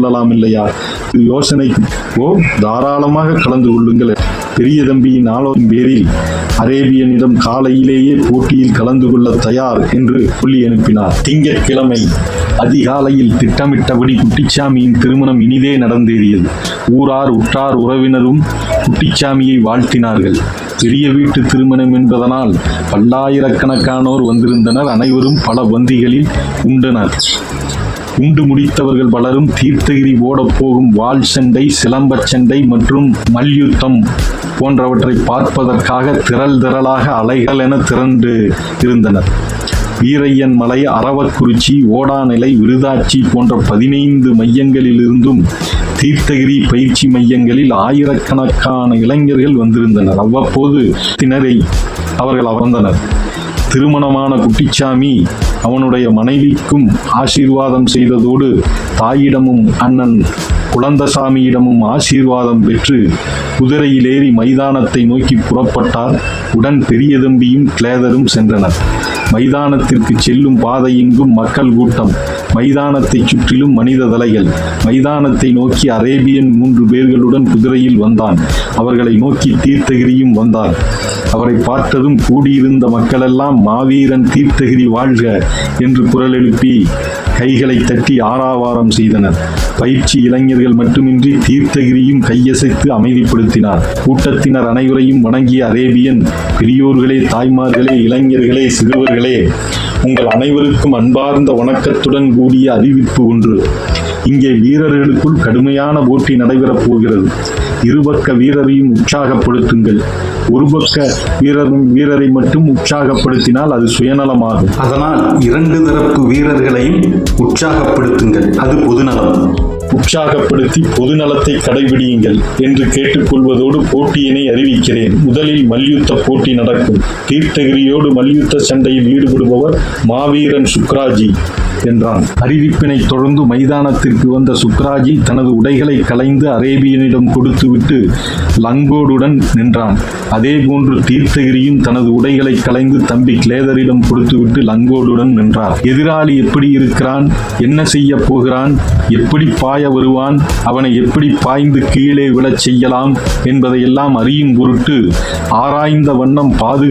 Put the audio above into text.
கொள்ளலாம் இல்லையா இது யோசனை. ஓ தாராளமாக கலந்து கொள்ளுங்கள். பெரிய தம்பியின் ஆலோசனை பேரில் அரேபியனிடம் காலையிலேயே போட்டியில் கலந்து கொள்ள தயார் என்று சொல்லி அனுப்பினார். திங்கட்கிழமை அதிகாலையில் திட்டமிட்டபடி குட்டிச்சாமியின் திருமணம் இனிதே நடந்தேறியது. ஊரார் உற்றார் உறவினரும் குட்டிச்சாமியை வாழ்த்தினார்கள். பெரிய வீட்டு திருமணம் என்பதனால் பல்லாயிரக்கணக்கானோர் வந்திருந்தனர். அனைவரும் பல வந்திகளில் உண்டனர். உண்டு முடித்தவர்கள் பலரும் தீர்த்தகிரி ஓடப் போகும் வாள் சண்டை சிலம்பச் சண்டை மற்றும் மல்யுத்தம் போன்றவற்றை பார்ப்பதற்காக திரள் திரளாக அலைகள் என திரண்டு இருந்தனர். வீரையன் மலை அறவக்குறிச்சி ஓடாநிலை விருதாச்சி போன்ற பதினைந்து மையங்களிலிருந்தும் தீர்த்தகிரி பயிற்சி மையங்களில் ஆயிரக்கணக்கான இளைஞர்கள் வந்திருந்தனர். அவ்வப்போது திணறை அவர்கள் அமர்ந்தனர். திருமணமான குட்டிச்சாமி அவனுடைய மனைவிக்கும் ஆசீர்வாதம் செய்ததோடு தாயிடமும் அண்ணன் குழந்தசாமியிடமும் ஆசீர்வாதம் பெற்று குதிரையில் ஏறி மைதானத்தை நோக்கி புறப்பட்டார். உடன் பெரிய தம்பியும் கிளேதரும் சென்றனர். மைதானத்திற்கு செல்லும் பாதையெங்கும் மக்கள் கூட்டம். மைதானத்தைச் சுற்றிலும் மனித தலைகள். மைதானத்தை நோக்கி அரேபியன் மூன்று பேர்களுடன் குதிரையில் வந்தான். அவர்களை நோக்கி தீர்த்தகிரியும் வந்தார். அவரை பார்த்ததும் கூடியிருந்த மக்களெல்லாம் மாவீரன் தீர்த்தகிரி வாழ்க என்று குரல் எழுப்பி கைகளை தட்டி ஆறாவாரம் செய்தனர். பயிற்சி இளைஞர்கள் மட்டுமின்றி தீர்த்தகிரியும் கையசைத்து அமைதிப்படுத்தினார். கூட்டத்தினர் அனைவரையும் வணங்கிய அரேபியன் பெரியோர்களே தாய்மார்களே இளைஞர்களே சிறுவர்களே உங்கள் அனைவருக்கும் அன்பார்ந்த வணக்கத்துடன் கூடிய அறிவிப்பு ஒன்று. இங்கே வீரர்களுக்குள் கடுமையான போட்டி நடைபெறப் போகிறது. இருபக்க வீரரையும் உற்சாகப்படுத்துங்கள். ஒரு பக்க வீரரும் வீரரை மட்டும் உற்சாகப்படுத்தினால் அது சுயநலமாகும். அதனால் இரண்டு தரப்பு வீரர்களையும் உற்சாகப்படுத்துங்கள். அது பொதுநலம். உற்சாகப்படுத்தி பொதுநலத்தை கடைபிடியுங்கள் என்று கேட்டுக்கொள்வதோடு போட்டியினை அறிவிக்கிறேன். முதலில் மல்யுத்த போட்டி நடக்கும். தீர்த்தகிரியோடு மல்யுத்த சண்டையில் ஈடுபடுபவர் மாவீரன் சுக்ராஜி என்றான். அறிவிப்பினை தொடர்ந்து மைதானத்திற்கு வந்த சுக்ராஜி தனது உடைகளை களைந்து அரேபியனிடம் கொடுத்துவிட்டு லங்கோடுடன் நின்றான். அதேபோன்று தீர்த்தகிரியும் தனது உடைகளை களைந்து தம்பி கிளேதரிடம் கொடுத்துவிட்டு லங்கோடுடன் நின்றார். எதிராளி எப்படி இருக்கிறான்? என்ன செய்ய போகிறான்? எப்படி பாய் பாய வருவான். அவனை எப்படி பாய்ந்து கீழே விழச் செய்யலாம் என்பதையெல்லாம் அறியும் பொருட்டு ஆராய்ந்த வண்ணம் பாது